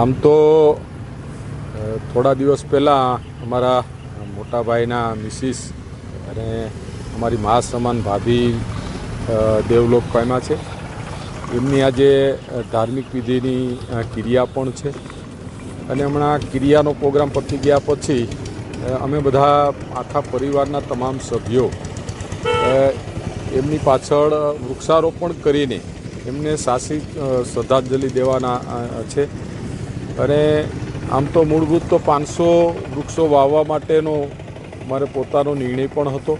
આમ તો થોડા દિવસ પહેલાં અમારા મોટા ભાઈના મિસિસ અને અમારી મા સમાન ભાભી દેવલોક પામ્યા છે. એમની આજે ધાર્મિક વિધિની ક્રિયા પણ છે. અને હમણાં ક્રિયાનો પ્રોગ્રામ પતી ગયા પછી અમે બધા આખા પરિવારના તમામ સભ્યો એમની પાછળ વૃક્ષારોપણ કરીને એમને સાહસિક શ્રદ્ધાંજલિ દેવાના છે. અને આમ તો મૂળભૂત તો પાંચસો વૃક્ષો વાવવા માટેનો મારે પોતાનો નિર્ણય પણ હતો.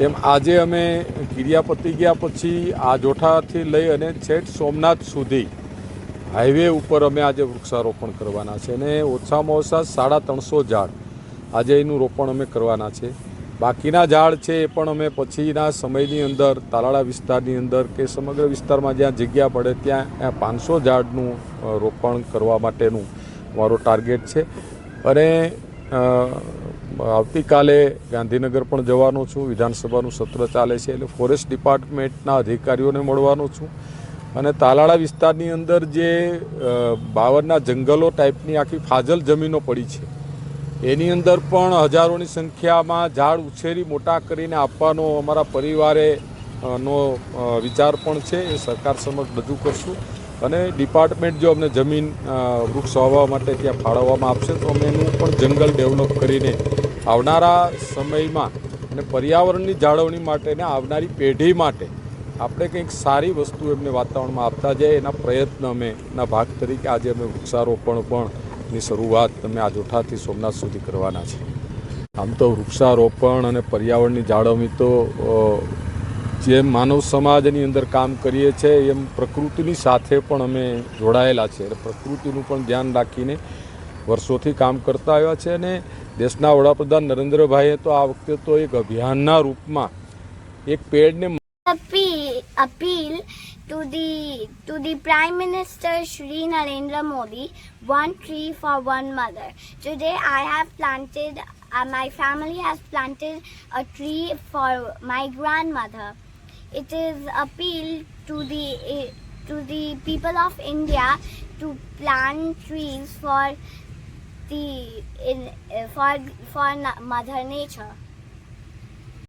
એમ આજે અમે ક્રિયા પતી ગયા પછી આ જોઠાથી લઈ અને છેટ સોમનાથ સુધી હાઈવે ઉપર અમે આજે વૃક્ષારોપણ કરવાના છે અને ઓછામાં ઓછા સાડા ત્રણસો ઝાડ આજે એનું રોપણ અમે કરવાના છે. બાકીના ઝાડ છે એ પણ અમે પછીના સમયની અંદર તાલાળા વિસ્તારની અંદર કે સમગ્ર વિસ્તારમાં જ્યાં જગ્યા પડે ત્યાં પાંચસો ઝાડનું રોપણ કરવા માટેનું મારો ટાર્ગેટ છે. અને આવતીકાલે ગાંધીનગર પણ જવાનો છું, વિધાનસભાનું સત્ર ચાલે છે એટલે ફોરેસ્ટ ડિપાર્ટમેન્ટના અધિકારીઓને મળવાનો છું. અને તાલાળા વિસ્તારની અંદર જે બાવરના જંગલો ટાઈપની આખી ફાજલ જમીનો પડી છે. એની અંદર પણ હજારોની સંખ્યામાં ઝાડ ઉછેરી મોટા કરીને આપવાનો અમારા પરિવારે નો વિચાર પણ છે. એ સરકાર સમક્ષ રજૂ કરશું. અને ડિપાર્ટમેન્ટ જો અમને જમીન વૃક્ષ વાવવા માટે ત્યાં ફાળવવામાં આપશે, તો અમે એનું પણ જંગલ ડેવલપ કરીને આવનારા સમયમાં અને પર્યાવરણની જાળવણી માટે ને આવનારી પેઢી માટે આપણે કંઈક સારી વસ્તુ એમને વાતાવરણમાં આપતા જઈએ એના પ્રયત્ન અમે એના ભાગ તરીકે આજે અમે વૃક્ષારોપણ પણ ની શરૂઆત તમે આ જોઠાથી સોમનાથ સુધી કરવાના છે. આમ તો વૃક્ષારોપણ અને પર્યાવરણની જાળવણી તો જે માનવ સમાજની અંદર કામ કરીએ છીએ એમ પ્રકૃતિની સાથે પણ અમે જોડાયેલા છે. એટલે પ્રકૃતિનું પણ ધ્યાન રાખીને વર્ષોથી કામ કરતા આવ્યા છે અને દેશના વડાપ્રધાન નરેન્દ્રભાઈએ તો આ વખતે તો એક અભિયાનના રૂપમાં એક પેડને appeal to the to the Prime Minister Shri Narendra Modi, one tree for one mother. Today I have planted, uh, my family has planted a tree for my grandmother. It is appeal to the uh, to the people of India to plant trees for the in uh, for for Mother Nature.